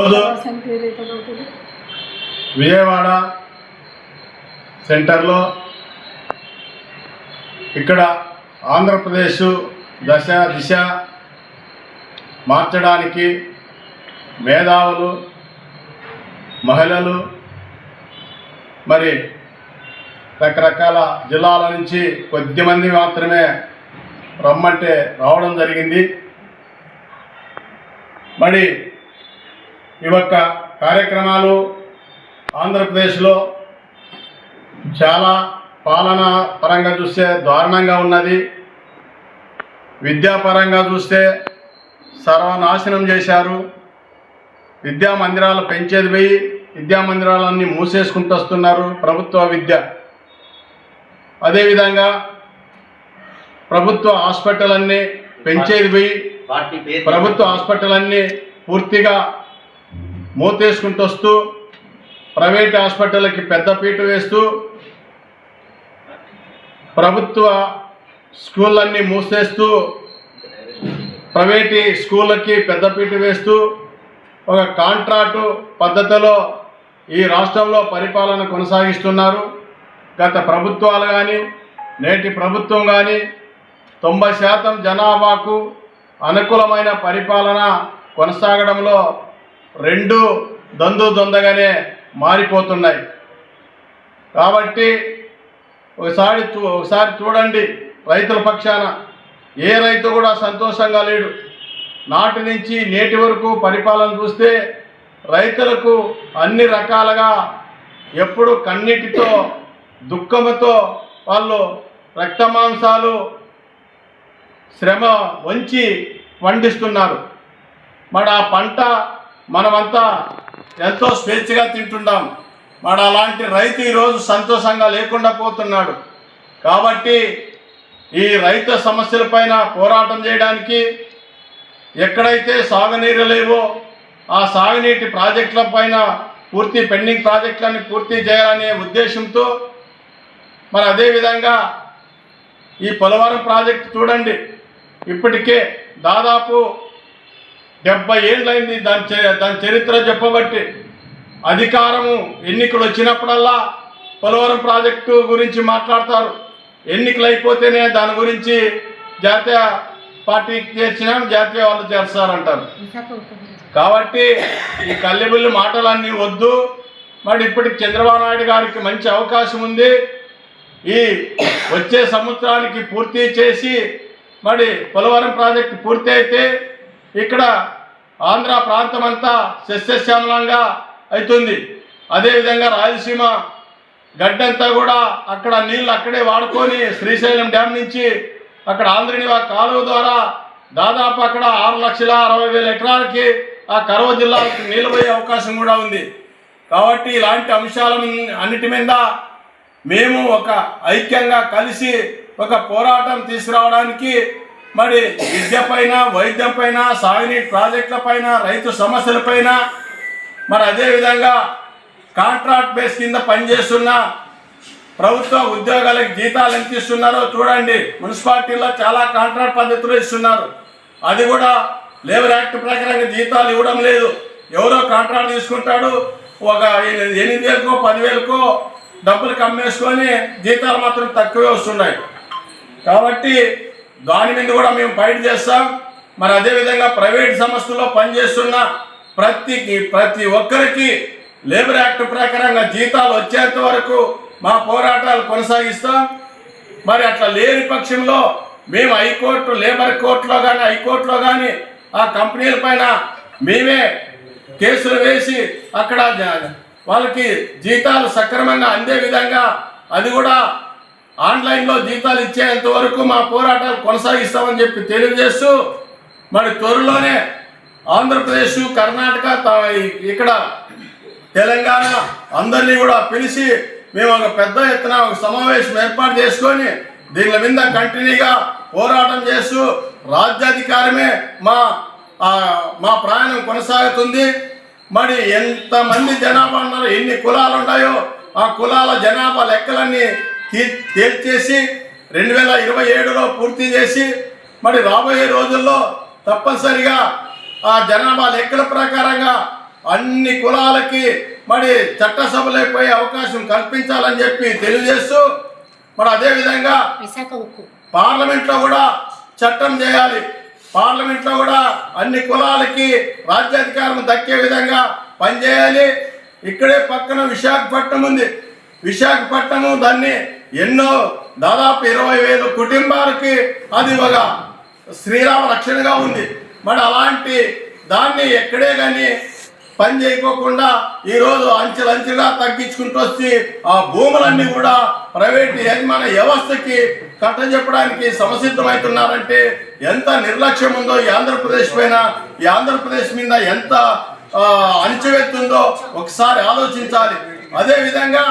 రోజు విజయవాడ సెంటర్లో ఇక్కడ ఆంధ్రప్రదేశ్ దశ దిశ మార్చడానికి మేధావులు మహిళలు మరి రకరకాల జిల్లాల నుంచి కొద్దిమంది మాత్రమే రమ్మంటే రావడం జరిగింది. మరి యొక్క కార్యక్రమాలు ఆంధ్రప్రదేశ్లో చాలా పాలన పరంగా చూస్తే దారుణంగా ఉన్నది. విద్యాపరంగా చూస్తే సర్వనాశనం చేశారు. విద్యా మందిరాలు పెంచేది పోయి విద్యా మందిరాలన్నీ మూసేసుకుంటూ వస్తున్నారు ప్రభుత్వ విద్య. అదేవిధంగా ప్రభుత్వ హాస్పిటల్ అన్నీ పెంచేది పోయి ప్రభుత్వ హాస్పిటల్ అన్నీ పూర్తిగా మూతేసుకుంటూ వస్తూ ప్రైవేట్ హాస్పిటల్కి పెద్దపీట వేస్తూ ప్రభుత్వ స్కూళ్ళన్నీ మూసేస్తూ ప్రైవేట్ స్కూళ్ళకి పెద్దపీట వేస్తూ ఒక కాంట్రాక్టు పద్ధతిలో ఈ రాష్ట్రంలో పరిపాలన కొనసాగిస్తున్నారు. గత ప్రభుత్వాలు కానీ నేటి ప్రభుత్వం కానీ తొంభై శాతం జనాభాకు అనుకూలమైన పరిపాలన కొనసాగడంలో రెండు దొందు దొందగానే మారిపోతున్నాయి. కాబట్టి ఒకసారి చూ ఒకసారి చూడండి రైతుల పక్షాన. ఏ రైతు కూడా సంతోషంగా లేడు. నాటి నుంచి నేటి వరకు పరిపాలన చూస్తే రైతులకు అన్ని రకాలుగా ఎప్పుడు కన్నీటితో దుఃఖముతో వాళ్ళు రక్తమాంసాలు శ్రమ వంచి పండిస్తున్నారు. మరి ఆ పంట మనమంతా ఎంతో స్వేచ్ఛగా తింటున్నాం మరి అలాంటి రైతు ఈరోజు సంతోషంగా లేకుండా పోతున్నాడు. కాబట్టి ఈ రైతు సమస్యలపైన పోరాటం చేయడానికి ఎక్కడైతే సాగునీరు లేవో ఆ సాగునీటి ప్రాజెక్టుల పైన పూర్తి పెండింగ్ ప్రాజెక్టులని పూర్తి చేయాలనే ఉద్దేశంతో మరి అదేవిధంగా ఈ పోలవరం ప్రాజెక్టు చూడండి. ఇప్పటికే దాదాపు డెబ్బై ఏళ్ళైంది దాని దాని చరిత్ర చెప్పబట్టి. అధికారము ఎన్నికలు వచ్చినప్పుడల్లా పోలవరం ప్రాజెక్టు గురించి మాట్లాడతారు. ఎన్నికలు అయిపోతేనే దాని గురించి జాతీయ పార్టీకి చేర్చినాం జాతీయ వాళ్ళు చేస్తారంటారు కాబట్టి ఈ కల్లెబుల్లి మాటలన్నీ వద్దు. మరి ఇప్పటికి చంద్రబాబు నాయుడు గారికి మంచి అవకాశం ఉంది. ఈ వచ్చే సంవత్సరానికి పూర్తి చేసి మరి పోలవరం ప్రాజెక్టు పూర్తి అయితే ఇక్కడ ఆంధ్ర ప్రాంతం అంతా సస్యశ్యామలంగా అవుతుంది అదేవిధంగా రాయలసీమ గడ్డంతా కూడా అక్కడ నీళ్ళు అక్కడే వాడుకొని శ్రీశైలం డ్యామ్ నుంచి అక్కడ ఆంధ్రనివా కాలువ ద్వారా దాదాపు అక్కడ ఆరు లక్షల అరవై వేల ఎకరాలకి ఆ కరవ జిల్లాలకు నీళ్ళు పోయే అవకాశం కూడా ఉంది. కాబట్టి ఇలాంటి అంశాల అన్నిటి మీద మేము ఒక ఐక్యంగా కలిసి ఒక పోరాటం తీసుకురావడానికి మరి విద్య పైన వైద్యం పైన సాగునీటి ప్రాజెక్టుల పైన రైతు సమస్యల పైన మరి అదేవిధంగా కాంట్రాక్ట్ బేస్ కింద పనిచేస్తున్న ప్రభుత్వ ఉద్యోగాలకు జీతాలు ఎంత ఇస్తున్నారో చూడండి. మున్సిపాలిటీలో చాలా కాంట్రాక్ట్ పద్ధతిలో ఇస్తున్నారు. అది కూడా లేబర్ యాక్ట్ ప్రకారంగా జీతాలు ఇవ్వడం లేదు. ఎవరో కాంట్రాక్ట్ తీసుకుంటాడు ఒక ఎనిమిది వేలకో పదివేలకో డబ్బులు కమ్మేసుకొని జీతాలు మాత్రం తక్కువే వస్తున్నాయి. కాబట్టి దాని మీద కూడా మేము బయట చేస్తాం. మరి అదేవిధంగా ప్రైవేట్ సంస్థల్లో పనిచేస్తున్న ప్రతి ప్రతి ఒక్కరికి లేబర్ యాక్ట్ ప్రకారంగా జీతాలు వచ్చేంత వరకు మా పోరాటాలు కొనసాగిస్తాం. మరి అట్లా లేని పక్షంలో మేము హైకోర్టు లేబర్ కోర్టులో కానీ హైకోర్టులో కానీ ఆ కంపెనీల పైన మేమే కేసులు వేసి అక్కడ వాళ్ళకి జీతాలు సక్రమంగా అందే విధంగా అది కూడా ఆన్లైన్లో జీతాలు ఇచ్చేంత వరకు మా పోరాటాలు కొనసాగిస్తామని చెప్పి తెలియజేస్తూ మరి త్వరలోనే ఆంధ్రప్రదేశ్ కర్ణాటక త- ఇక్కడ తెలంగాణ అందరినీ కూడా పిలిచి మేము ఒక పెద్ద ఎత్తున ఒక సమావేశం ఏర్పాటు చేసుకొని దీని మీద కంటిన్యూగా పోరాటం చేస్తూ రాజ్యాధికారమే మా మా ప్రయాణం కొనసాగుతుంది. మరి ఎంతమంది జనాభా ఉన్నారో ఎన్ని కులాలు ఉన్నాయో ఆ కులాల జనాభా లెక్కలన్నీ తేల్చేసి రెండు వేల ఇరవై ఏడులో పూర్తి చేసి మరి రాబోయే రోజుల్లో తప్పనిసరిగా ఆ జనాభా లెక్కల ప్రకారంగా అన్ని కులాలకి మరి చట్టసభలోకి పోయే అవకాశం కల్పించాలని చెప్పి తెలియజేస్తూ మరి అదేవిధంగా పార్లమెంట్లో కూడా చట్టం చేయాలి. పార్లమెంట్లో కూడా అన్ని కులాలకి రాజ్యాధికారం దక్కే విధంగా పనిచేయాలి. ఇక్కడే పక్కన విశాఖపట్నం ఉంది. విశాఖపట్నము దాన్ని ఎన్నో దాదాపు ఇరవై వేలు కుటుంబాలకి అది ఒక శ్రీరామ రక్షణగా ఉంది. మరి అలాంటి దాన్ని ఎక్కడే కానీ పని చేయకోకుండా ఈరోజు అంచెలంచెలా తగ్గించుకుంటూ వచ్చి ఆ భూములన్నీ కూడా ప్రైవేట్ యజమాన వ్యవస్థకి కట్టజెప్పడానికి సమసిద్ధమవుతున్నారంటే ఎంత నిర్లక్ష్యం ఉందో ఈ ఆంధ్రప్రదేశ్ పైన ఈ ఆంధ్రప్రదేశ్ మీద ఎంత ఆ, ఒకసారి ఆలోచించాలి. అదేవిధంగా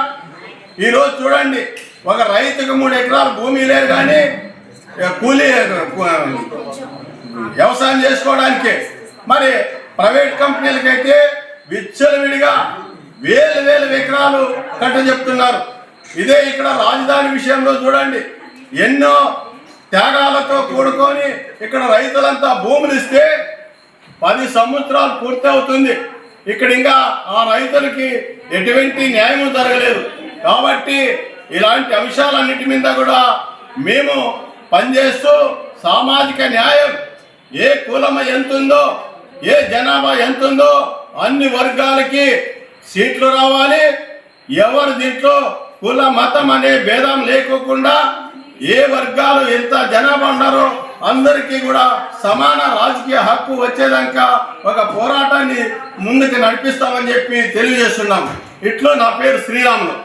ఈరోజు చూడండి ఒక రైతుకు మూడు ఎకరాలు భూమి లేదు కానీ ఆ, కూలీ వ్యవసాయం చేసుకోవడానికి. మరి ప్రైవేట్ కంపెనీలకైతే విచ్చలవిడిగా వేలు వేల ఎకరాలు కట్ట చెప్తున్నారు. ఇదే ఇక్కడ రాజధాని విషయంలో చూడండి. ఎన్నో త్యాగాలతో కూడుకొని ఇక్కడ రైతులంతా భూములు ఇస్తే పది సంవత్సరాలు పూర్తి అవుతుంది ఇక్కడ ఇంకా ఆ రైతులకి ఎటువంటి న్యాయం జరగలేదు. కాబట్టి ఇలాంటి అంశాలన్నిటి మీద కూడా మేము పనిచేస్తూ సామాజిక న్యాయం ఏ కులం ఎంత ఉందో ఏ జనాభా ఎంత ఉందో అన్ని వర్గాలకి సీట్లు రావాలి. ఎవరు దీంట్లో కుల మతం అనే భేదం లేకోకుండా ఏ వర్గాలు ఎంత జనాభా ఉన్నారో అందరికీ కూడా సమాన రాజకీయ హక్కు వచ్చేదాకా ఒక పోరాటాన్ని ముందుకు నడిపిస్తామని చెప్పి తెలియజేస్తున్నాం. ఇట్లో నా పేరు శ్రీరాములు.